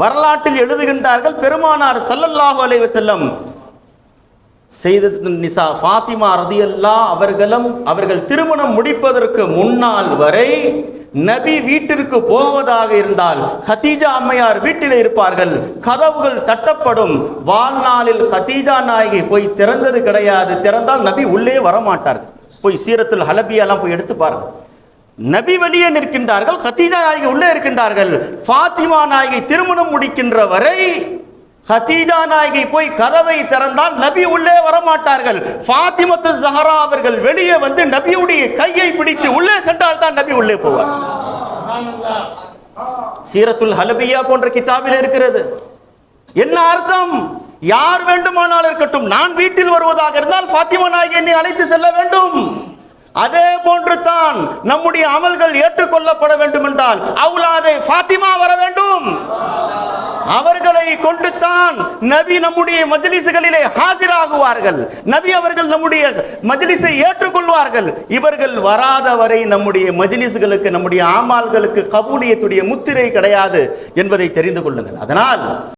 வரலாற்றில் எழுதுகின்றார்கள் பெருமானார் சல்லல்லாஹு அலைவ செல்லம் செய்தது நிசா ஃபாத்திமா ரதியல்லா அவர்களும் அவர்கள் திருமணம் முடிப்பதற்கு முன்னால் வரை நபி வீட்டிற்கு போவதாக இருந்தால் ஹதீஜா அம்மையார் வீட்டில் இருப்பார்கள். கதவுகள் தட்டப்படும். வாழ்நாளில் ஹதீஜா நாயகி போய் திறந்தது கிடையாது. திறந்தால் நபி உள்ளே வரமாட்டார்கள். போய் சீரத்தில் ஹலபியெல்லாம் போய் எடுத்து பாருங்கள் நபி வெளியே நிற்கின்றார்கள் ஹதீஜா நாயகி உள்ளே இருக்கின்றார்கள். ஃபாத்திமா நாயகி திருமணம் முடிக்கின்ற வரை ஹதீஜா நாயகி போய் கதவை திறந்தால் நபி உள்ளே வரமாட்டார்கள். ஃபாத்திமத்து ஜஹரா அவர்கள் வெளியே வந்து நபியுடைய கையை பிடித்து உள்ளே சென்றால் தான் நபி உள்ளே போவார். சீரத்துல் ஹலபியா போன்ற கிதாபில் இருக்கிறது. என்ன அர்த்தம்? யார் வேண்டுமானால் இருக்கட்டும் நான் வீட்டில் வருவதாக இருந்தால் ஃபாத்திமா நாயகி என்னை அழைத்து செல்ல வேண்டும். அதே தான் நம்முடைய அமல்கள் ஏற்றுக்கொள்ளப்பட வேண்டும் என்றால் அவுலாதே ஃபாத்திமா வர வேண்டும். அவர்களை கொண்டு தான் நபி நம்முடைய மஜ்லிஸ்களிலே ஹாசிராகுவார்கள். நபி அவர்கள் நம்முடைய மஜ்லிஸை ஏற்றுக்கொள்வார்கள். இவர்கள் வராத வரை நம்முடைய மஜ்லிஸ்களுக்கு நம்முடைய ஆமால்களுக்கு கபூலியத்துடைய முத்திரை கிடையாது என்பதை தெரிந்து கொள்ளுங்கள். அதனால்